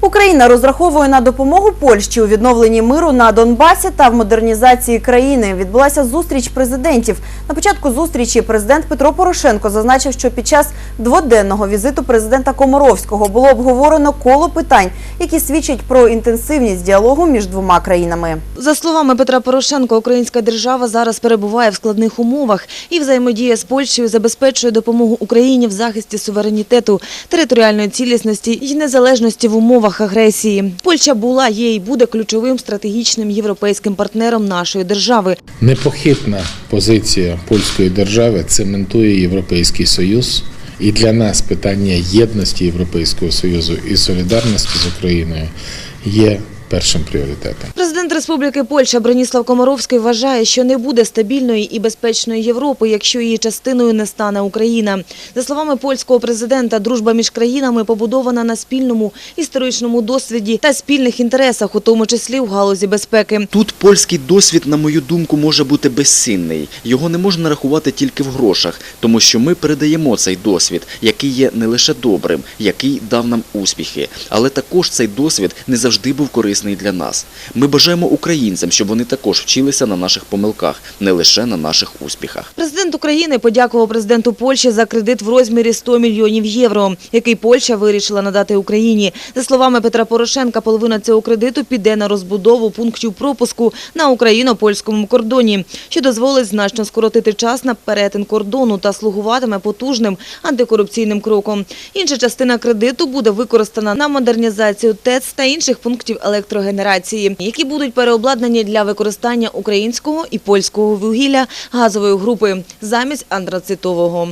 Україна розраховує на допомогу Польщі у відновленні миру на Донбасі та в модернізації країни. Відбулася зустріч президентів. На початку зустрічі президент Петро Порошенко зазначив, що під час дводенного візиту президента Комаровського було обговорено коло питань, які свідчать про інтенсивність діалогу між двома країнами. За словами Петра Порошенка, українська держава зараз перебуває в складних умовах і взаємодія з Польщею забезпечує допомогу Україні в захисті суверенітету, територіальної цілісності і незалежності в умовах агресії. Польща була, є і буде ключовим стратегічним європейським партнером нашої держави. Непохитна позиція польської держави цементує Європейський Союз. І для нас питання єдності Європейського Союзу і солідарності з Україною є першим пріоритетом. Президент Республіки Польща Броніслав Комаровський вважає, що не буде стабільної і безпечної Європи, якщо її частиною не стане Україна. За словами польського президента, дружба між країнами побудована на спільному історичному досвіді та спільних інтересах, у тому числі в галузі безпеки. Тут польський досвід, на мою думку, може бути безцінний. Його не можна рахувати тільки в грошах, тому що ми передаємо цей досвід, який є не лише добрим, який дав нам успіхи, але також цей досвід не завжди був корисний для нас. Ми бажаємо українцям, щоб вони також вчилися на наших помилках, не лише на наших успіхах. Президент України подякував президенту Польщі за кредит в розмірі 100 мільйонів євро, який Польща вирішила надати Україні. За словами Петра Порошенка, половина цього кредиту піде на розбудову пунктів пропуску на україно-польському кордоні, що дозволить значно скоротити час на перетин кордону та слугуватиме потужним антикорупційним кроком. Інша частина кредиту буде використана на модернізацію ТЕЦ та інших пунктів електрогенерації, які будуть переобладнані для використання українського і польського вугілля газової групи замість антрацитового.